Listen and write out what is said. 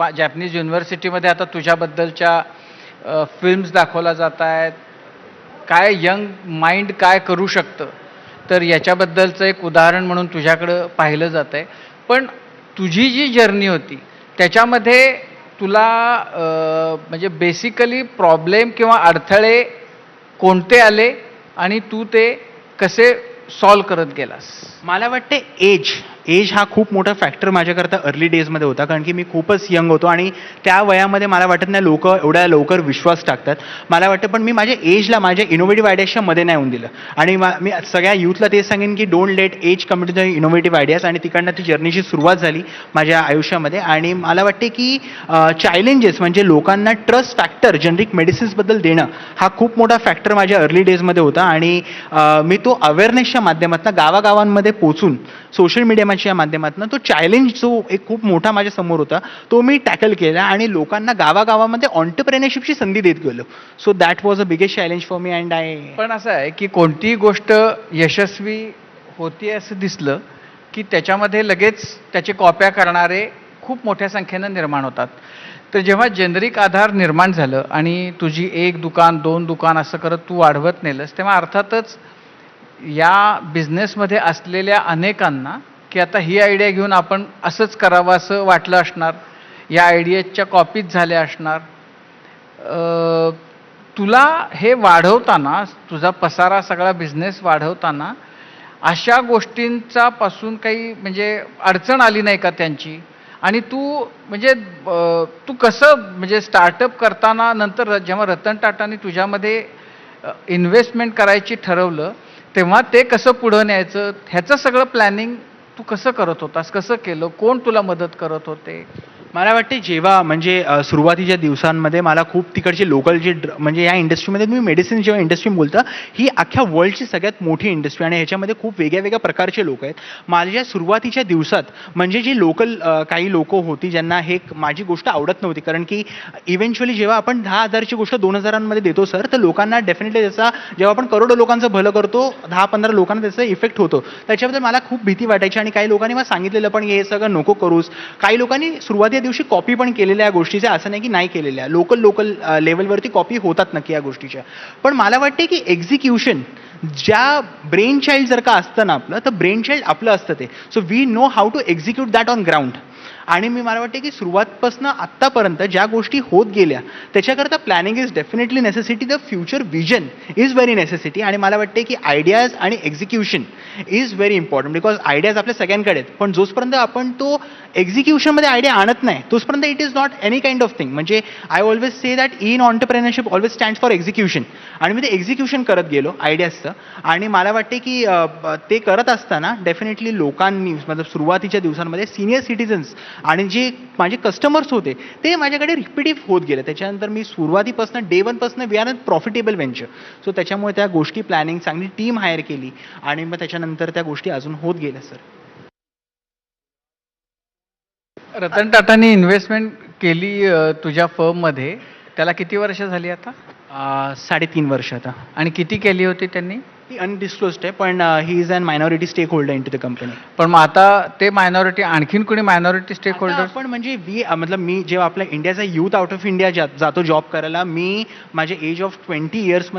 जपा जॅपनीज युनिव्हर्सिटीमध्ये आता तुझ्याबद्दलच्या फिल्म्स दाखवल्या जात आहेत काय यंग माइंड काय करू शकतं? तर याच्याबद्दलचं एक उदाहरण म्हणून तुझ्याकडं पाहिलं जात आहे पण तुझी जी जर्नी होती त्याच्यामध्ये तुला म्हणजे बेसिकली प्रॉब्लेम किंवा अडथळे कोणते आले आणि तू ते कसे सॉल्व करत गेलास? मला वाटते एज एज हा खूप मोठा फॅक्टर माझ्याकरता अर्ली डेजमध्ये होता कारण की मी खूपच यंग होतो आणि त्या वयामध्ये मला वाटत नाही लोक एवढ्या लवकर विश्वास टाकतात. मला वाटतं पण मी माझ्या एजला माझ्या इनोव्हेटिव्ह आयडियाच्या मध्ये नाही येऊन दिलं. आणि मा- मी सगळ्या यूथला ते सांगेन की don't let age come to the innovative ideas आणि तिकडनं ती जर्नीची सुरुवात झाली माझ्या आयुष्यामध्ये. आणि मला वाटते की चॅलेंजेस म्हणजे लोकांना ट्रस्ट फॅक्टर जनरिक मेडिसिन्सबद्दल देणं हा खूप मोठा फॅक्टर माझ्या अर्ली डेजमध्ये होता. आणि मी तो अवेअरनेसच्या माध्यमातून गावागावांमध्ये पोचून सोशल मीडिया मीडियाच्या माध्यमातून तो चॅलेंज जो एक खूप मोठा माझ्यासमोर होता तो मी टॅकल केला आणि लोकांना गावागावामध्ये ऑन्टरप्रेनरशिपची संधी देत गेलो. So that was a biggest challenge for me and I पण असं आहे की कोणतीही गोष्ट यशस्वी होती असं दिसलं की त्याच्यामध्ये लगेच त्याचे कॉप्या करणारे खूप मोठ्या संख्येनं निर्माण होतात. तर जेव्हा जेनरिक आधार निर्माण झालं आणि तुझी एक दुकान दोन दुकान असं करत तू वाढवत नेलंस तेव्हा अर्थातच या बिझनेसमध्ये असलेल्या अनेकांना की आता ही आयडिया घेऊन आपण असंच करावं असं वाटलं असणार. या आयडियाच्या कॉपीज झाल्या असणार. तुला हे वाढवताना तुझा पसारा सगळा बिझनेस वाढवताना अशा गोष्टींचा पासून काही म्हणजे अडचण आली नाही का त्यांची? आणि तू म्हणजे तू कसं म्हणजे स्टार्टअप करताना नंतर जेव्हा रतन टाटाने तुझ्यामध्ये इन्व्हेस्टमेंट करायची ठरवलं तेव्हा ते कसं पुढं न्यायचं? ह्याचं सगळं प्लॅनिंग तू कसं करत होतास? कसं केलं? कोण तुला मदत करत होते? मला वाटते जेव्हा म्हणजे सुरुवातीच्या दिवसांमध्ये मला खूप तिकडचे लोकल जे ड्र- म्हणजे या इंडस्ट्रीमध्ये तुम्ही मेडिसिन जेव्हा इंडस्ट्री बोलता ही अख्ख्या वर्ल्डची सगळ्यात मोठी इंडस्ट्री आणि ह्याच्यामध्ये खूप वेगळ्या वेगळ्या प्रकारचे लोक आहेत. माझ्या सुरुवातीच्या दिवसात म्हणजे जी लोकल काही लोक होती ज्यांना हे माझी गोष्ट आवडत नव्हती कारण की इव्हेंच्युअली जेव्हा आपण दहा हजारची गोष्ट दोन हजारांमध्ये देतो सर तर लोकांना डेफिनेटली त्याचा जेव्हा आपण करोडो लोकांचं भलं करतो दहा पंधरा लोकांना त्याचा इफेक्ट होतो. त्याच्याबद्दल मला खूप भीती वाटायची आणि काही लोकांनी मला सांगितलेलं पण हे सगळं नको करूस. काही लोकांनी सुरुवातीच्या दिवशी कॉपी पण केलेल्या या गोष्टीच्या असं नाही की नाही केलेल्या. लोकल लोकल लेवलवरती कॉपी होतात नक्की या गोष्टीच्या. पण मला वाटते की एक्झिक्युशन ज्या ब्रेन चाइल्ड जर का असतं ना आपलं तर ब्रेन चाइल्ड आपलं असतं ते. So we know how to execute that on ground आणि मी मला वाटते की सुरुवातपासून आत्तापर्यंत ज्या गोष्टी होत गेल्या त्याच्याकरता planning is definitely necessity the future vision is very necessity आणि मला वाटते की आयडियाज आणि execution is very important because ideas आपल्या सगळ्यांकडे आहेत. पण जोपर्यंत आपण तो एक्झिक्युशनमध्ये आयडिया आणत नाही तोपर्यंत it is not any kind of thing म्हणजे I always say that in entrepreneurship always stand for execution आणि मी ते एक्झिक्युशन करत गेलो आयडियाजचं आणि मला वाटते की ते करत असताना डेफिनेटली लोकांनी मतलब सुरुवातीच्या दिवसांमध्ये सिनियर सिटीजन्स आणि जे माझे कस्टमर्स होते ते माझ्याकडे रिपिटिव्ह होत गेले. त्याच्यानंतर मी सुरुवातीपासून day वनपासून we are a profitable venture so त्याच्यामुळे त्या गोष्टी प्लॅनिंग चांगली टीम हायर केली आणि मग त्याच्यानंतर त्या गोष्टी अजून होत गेल्या सर रतन टाटाने इन्व्हेस्टमेंट केली तुझ्या फर्ममध्ये त्याला किती वर्ष झाली आता? साडेतीन वर्ष आता. आणि किती केली होती त्यांनी? ती अनडिस्क्लोज्ड आहे पण he is an minority stake holder in to the company पण मग आता ते मायनॉरिटी आणखीन कोणी मायनॉरिटी स्टेक होल्डर आपण म्हणजे वी मतलब मी जेव्हा आपला इंडियाचा युथ आउट ऑफ इंडिया जातो जॉब करायला मी माझ्या एज ऑफ ट्वेंटी इयर्समध्ये